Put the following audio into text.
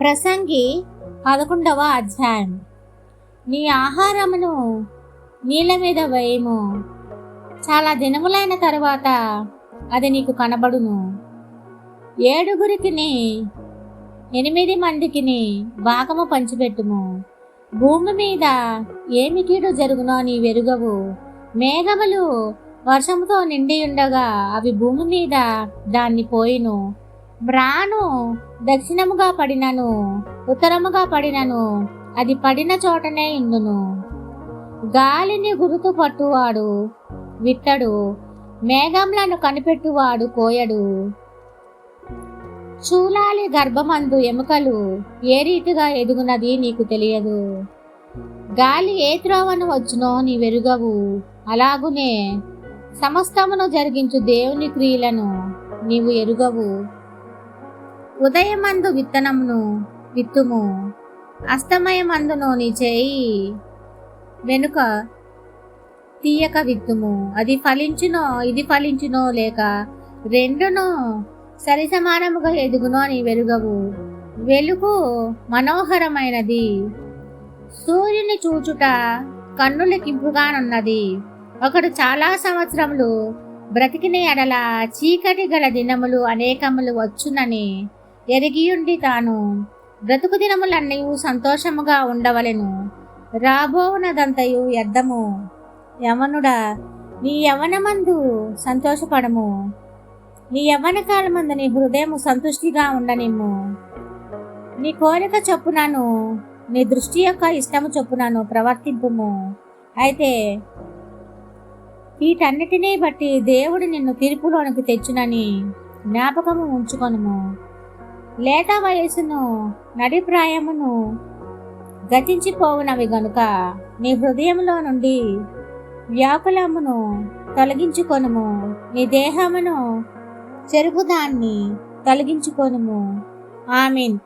ప్రసంగి పదకొండవ అధ్యాయం. నీ ఆహారమును నీళ్ళ మీద వేయము. చాలా దినములైన తరువాత అది నీకు కనబడును. ఏడుగురికిని ఎనిమిది మందికిని భాగము పంచిపెట్టుము. భూమి మీద ఏమి కీడు జరుగునో నీ వెరుగవు. మేఘములు వర్షముతో నిండి ఉండగా అవి భూమి మీద దాన్ని పోయిను. వ్రాను దక్షిణముగా పడినను ఉత్తరముగా పడినను అది పడిన చోటనే ఇండును గాలిని గురుతు పట్టువాడు విత్తడు మేఘంలను కనిపెట్టువాడు కోయడు. చూలాలి గర్భమందు ఎముకలు ఏ రీతిగా ఎదుగునది నీకు తెలియదు. గాలి ఏ త్రోవను వచ్చునో నీ వెరుగవు అలాగునే సమస్తమును జరిగించు దేవుని క్రియలను నీవు ఎరుగవు. ఉదయమందు విత్తనమును విత్తుము అస్తమయమందును నీ చేయి వెనుక తీయక విత్తుము. అది ఫలించునో ఇది ఫలించునో లేక రెండును సరిసమానముగా ఎదుగునో నీ వెలుగవు వెలుగు మనోహరమైనది. సూర్యుని చూచుట కన్నులకింపుగానున్నది ఒకడు చాలా సంవత్సరములు బ్రతికిన ఎడల చీకటి గల దినములు అనేకములు వచ్చునని ఎరిగియుండి తాను. బ్రతుకు దినములన్నయు సంతోషముగా ఉండవలెను. రాబోనదంతయు ఎద్దము యవనుడా నీ యవనమందు సంతోషపడము. నీ యవ్వన కాలమందు నీ హృదయము సంతుష్టిగా ఉండనిమ్ము. నీ కోరిక చొప్పునను నీ దృష్టి యొక్క ఇష్టము చొప్పునను ప్రవర్తింపుము. అయితే వీటన్నిటినీ బట్టి దేవుడు నిన్ను తీర్పులోనికి తెచ్చునని జ్ఞాపకము ఉంచుకొనుము. లేత వయసును నడిప్రాయమును గతించిపోవునవి గనుక నీ హృదయంలో నుండి వ్యాకులమును తొలగించుకొనుము. నీ దేహమును చెరుపుదాన్ని తొలగించుకొనుము. ఆమీన్.